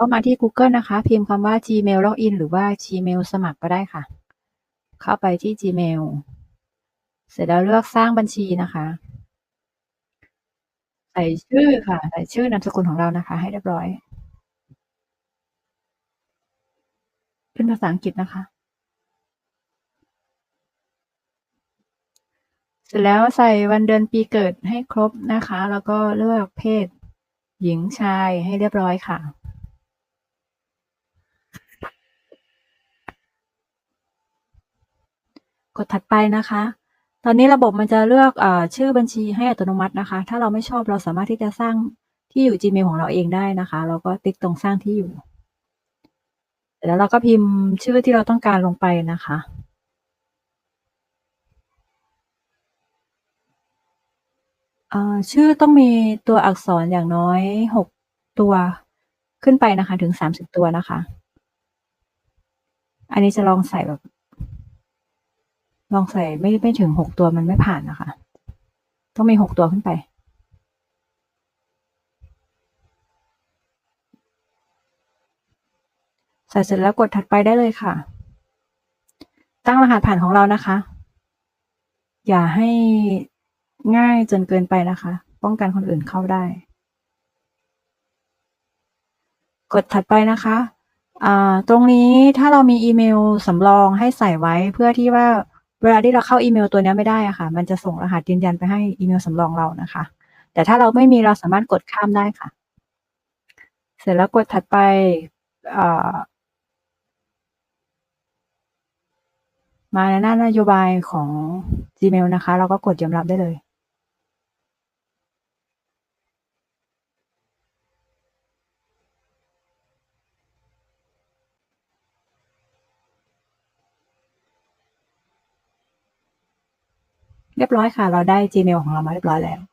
เข้ามาที่ Google นะคะ พิมพ์คำว่า Gmail Login หรือว่า Gmail สมัครก็ได้ค่ะ เข้าไปที่ Gmail เสร็จแล้วเลือกสร้างบัญชีนะคะ ใส่ชื่อค่ะ ใส่ชื่อนามสกุลของเรานะคะ ให้เรียบร้อย เป็นภาษาอังกฤษนะคะ เสร็จแล้วใส่วันเดือนปีเกิดให้ครบนะคะ แล้วก็เลือกเพศหญิงชายให้เรียบร้อยค่ะ ดถัดไปนะคะ ตอนนี้ระบบมันจะเลือกอชื่อบัญชีให้อัตโนมัตินะคะ ถ้าเราไม่ชอบเราสามารถที่จะสร้างที่อยู่ Gmail ของเราเองได้นะคะ เราก็ติ๊กตรงสร้างที่อยู่ แล้วเราก็พิมพ์ชื่อที่เราต้องการลงไปนะคะชื่อต้องมีตัวอักษรอย่างน้อยหกตัวขึ้นไปนะคะ ถึงสามสิบตัวนะคะ อันนี้จะลองใส่แบบ ลองใส่ไม่ไม่ถึงหกตัวมันไม่ผ่านนะคะ ต้องมีหกตัวขึ้นไปใส่เสร็จแล้วกดถัดไปได้เลยค่ะ ตั้งรหัสผ่านของเรานะคะ อย่าให้ง่ายจนเกินไปนะคะ ป้องกันคนอื่นเข้าได้ กดถัดไปนะคะ ตรงนี้ถ้าเรามีอีเมลสำรองให้ใส่ไว้เพื่อที่ว่า เวลาที่เราเข้าอีเมลตัวนี้ไม่ได้อะค่ะ มันจะส่งรหัสยืนยันไปให้อีเมลสำรองเรานะคะ แต่ถ้าเราไม่มีเราสามารถกดข้ามได้ค่ะ เสร็จแล้วกดถัดไปมาในหน้านโยบายของ Gmail นะคะ เราก็กดยอมรับได้เลย เรียบร้อยค่ะ เราได้ Gmail ของเรามาเรียบร้อยแล้ว